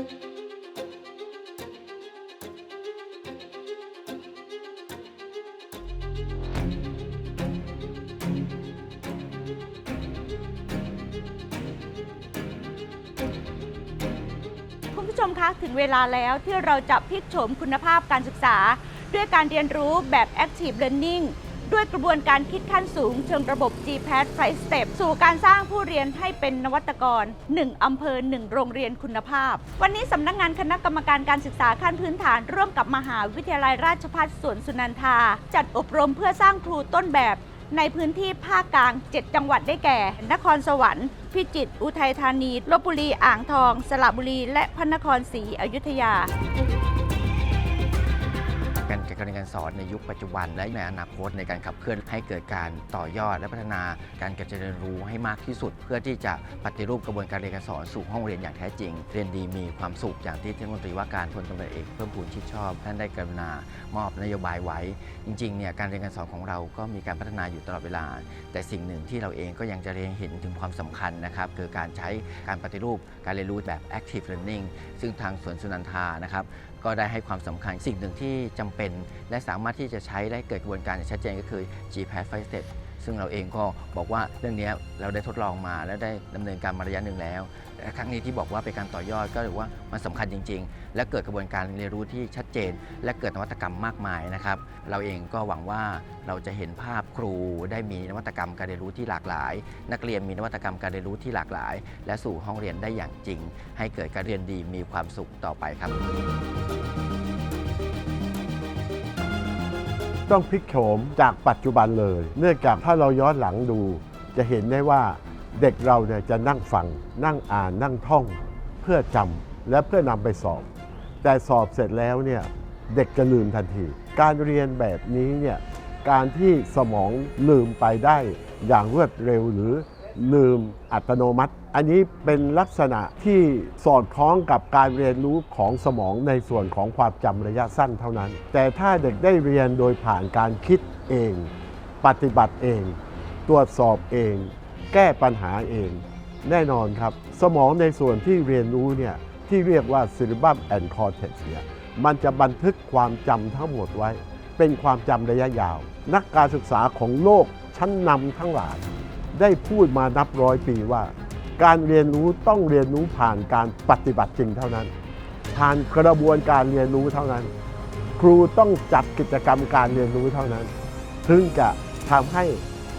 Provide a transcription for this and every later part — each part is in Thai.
คุณผู้ชมคะถึงเวลาแล้วที่เราจะพลิกโฉมคุณภาพการศึกษา ด้วยการเรียนรู้แบบ Active Learning ด้วยกระบวนการคิดขั้นสูง เชิงระบบ GPAD Flight Step สู่การสร้างผู้เรียนให้เป็นนวัตกร 1 อำเภอ 1 โรงเรียนคุณภาพ วันนี้สำนักงานคณะกรรมการการศึกษาขั้นพื้นฐาน ร่วมกับมหาวิทยาลัยราชภัฏสวนสุนันทา จัดอบรมเพื่อสร้างครูต้นแบบในพื้นที่ภาคกลาง 7 จังหวัดได้แก่ นครสวรรค์ พิจิตร อุทัยธานี ลบบุรี อ่างทอง สระบุรี และพระนครศรีอยุธยา การจัดการเรียนการสอนในยุคปัจจุบัน และในอนาคตในการขับเคลื่อนให้เกิดการต่อยอดและพัฒนาการกายเรียนรู้ให้มากที่สุด เพื่อที่จะปฏิรูปกระบวนการเรียนการสอนสู่ห้องเรียนอย่างแท้จริง เรียนดีมีความสุขอย่างที่ท่านรัฐมนตรีว่าการพลตำรวจเอกเพิ่มพูนชิดชอบ ท่านได้กรุณามอบนโยบายไว้ จริงๆเนี่ยการเรียนการสอนของเราก็มีการพัฒนาอยู่ตลอดเวลา แต่สิ่งหนึ่งที่เราเองก็ยังจะเรียนเห็นถึงความสำคัญนะครับคือการใช้การปฏิรูปการเรียนรู้แบบ active learning ซึ่งทางสวนสุนันทานะครับ ก็ได้ให้ความสำคัญสิ่งหนึ่งที่จำเป็น และสามารถที่จะใช้ได้เกิดกระบวนการอย่างชัดเจนก็คือ GPAS Five Step ซึ่งเราเองก็บอกว่าเรื่องนี้เราได้ทดลองมาและได้ดำเนินการมาระยะหนึ่งแล้วและครั้งนี้ที่บอกว่าเป็นการต่อยอดก็ถือว่ามันสำคัญจริง ๆ และเกิดกระบวนการเรียนรู้ที่ชัดเจน และเกิดนวัตกรรมมากมายนะครับ เราเองก็หวังว่าเราจะเห็นภาพครูได้มีนวัตกรรมการเรียนรู้ที่หลากหลาย นักเรียนมีนวัตกรรมการเรียนรู้ที่หลากหลาย และสู่ห้องเรียนได้อย่างจริง ให้เกิดการเรียนดีมีความสุขต่อไปครับ ต้องพลิกโฉมจากปัจจุบันเลย เนื่องจากถ้าเราย้อนหลังดู จะเห็นได้ว่าเด็กเราเนี่ยจะนั่งฟัง นั่งอ่านนั่งท่อง เพื่อจำและเพื่อนำไปสอบ แต่สอบเสร็จแล้วเนี่ยเด็กจะลืมทันที การเรียนแบบนี้เนี่ยการที่สมองลืมไปได้อย่างรวดเร็วหรือ ลืมอัตโนมัติ อันนี้เป็นลักษณะที่สอดคล้องกับการเรียนรู้ของสมองในส่วนของความจำระยะสั้นเท่านั้น แต่ถ้าเด็กได้เรียนโดยผ่านการคิดเอง ปฏิบัติเอง ตรวจสอบเอง แก้ปัญหาเอง แน่นอนครับ สมองในส่วนที่เรียนรู้เนี่ยที่เรียกว่า cerebrum and cortex เนี่ยมันจะบันทึกความจำทั้งหมดไว้ เป็นความจำระยะยาว นักการศึกษาของโลกชั้นนำทั้งหลาย ได้พูดมานับร้อยปีว่า การเรียนรู้ต้องเรียนรู้ผ่านการปฏิบัติจริงเท่านั้น ผ่านกระบวนการเรียนรู้เท่านั้น ครูต้องจัดกิจกรรมการเรียนรู้เท่านั้น ถึงจะทำให้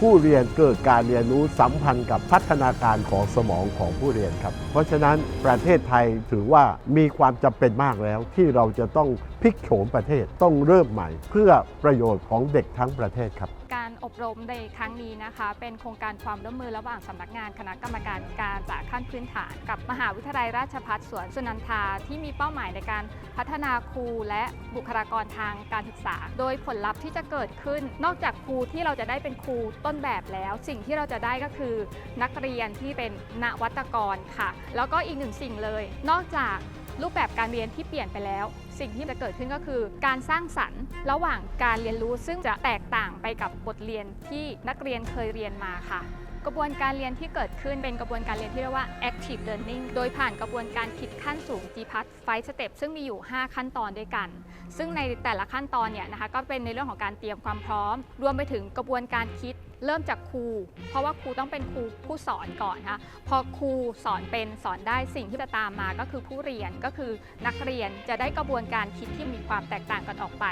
ผู้เรียนเกิดการเรียนรู้สัมพันธ์กับพัฒนาการของสมองของผู้เรียนครับ เพราะฉะนั้นประเทศไทยถือว่ามีความจำเป็นมากแล้วที่เราจะต้อง พลิกโฉมประเทศต้องเริ่มใหม่ เพื่อประโยชน์ของเด็กทั้งประเทศครับ การอบรมในครั้งนี้นะคะ เป็นโครงการความร่วมมือระหว่างสำนักงานคณะกรรมการการจากขั้นพื้นฐาน กับมหาวิทยาลัยราชภัฏสวนสุนันทาที่มีเป้าหมายในการพัฒนาครูและบุคลากรทางการศึกษา โดยผลลัพธ์ที่จะเกิดขึ้น นอกจากครูที่เราจะได้เป็นครูต้นแบบแล้ว สิ่งที่เราจะได้ก็คือนักเรียนที่เป็นนวัตกรค่ะ แล้วก็อีกหนึ่งสิ่งเลย นอกจาก รูปแบบการเรียนที่เปลี่ยนไปแล้ว สิ่งที่จะเกิดขึ้นก็คือ การสร้างสรรค์ระหว่างการเรียนรู้ซึ่งจะแตกต่างไปกับบทเรียนที่นักเรียนเคยเรียนมาค่ะ กระบวนการเรียนที่เกิดขึ้นเป็นกระบวนการเรียนที่เรียกว่า active learning โดยผ่านกระบวนการคิดขั้นสูง GPAT 5 step ซึ่งมีอยู่ 5 ขั้นตอนด้วยกัน ซึ่งในแต่ละขั้นตอนเนี่ยนะคะก็เป็นในเรื่องของการเตรียมความพร้อม รวมไปถึงกระบวนการคิด เริ่มจากครู เพราะว่าครูต้องเป็นครูผู้สอนก่อนนะคะพอครูสอนเป็นสอนได้สิ่งที่จะตามมาก็คือผู้เรียนก็คือนักเรียนจะได้กระบวนการคิดที่มีความแตกต่างกันออกไป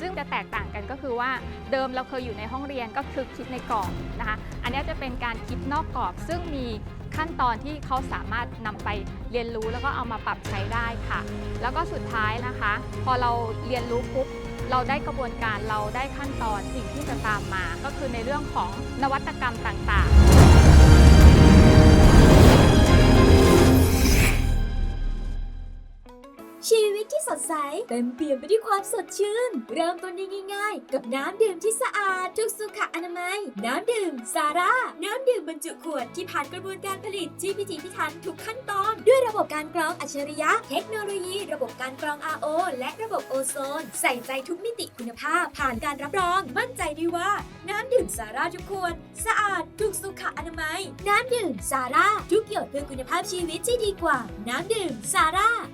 ซึ่งจะแตกต่างกันก็คือว่าเดิมเราเคยอยู่ในห้องเรียนก็คือคิดในกรอบนะคะอันนี้จะเป็นการคิดนอกกรอบ ซึ่งมีขั้นตอนที่เขาสามารถนำไปเรียนรู้แล้วก็เอามาปรับใช้ได้ค่ะ แล้วก็สุดท้ายนะคะ พอเราเรียนรู้ปุ๊บ เราได้กระบวนการเราได้ขั้นตอนสิ่งที่จะตามมา ก็คือในเรื่องของนวัตกรรมต่างๆ ดใส เต็มเปี่ยมไปด้วยความสดชื่น เริ่มต้นได้ง่ายๆ กับน้ำดื่มที่สะอาดทุกสุขอนามัย น้ำดื่มซาร่า น้ำดื่มบรรจุขวดที่ผ่านกระบวนการผลิตที่พิถีพิถันทุกขั้นตอน ด้วยระบบการกรองอัจฉริยะ เทคโนโลยี ระบบการกรอง RO และระบบโอโซน ใส่ใจทุกมิติคุณภาพ ผ่านการรับรอง มั่นใจได้ว่า น้ำดื่มซาร่าทุกขวดสะอาดถูกสุขอนามัย น้ำดื่มซาร่าทุกหยดเพื่อคุณภาพชีวิตที่ดีกว่า น้ำดื่มซาร่า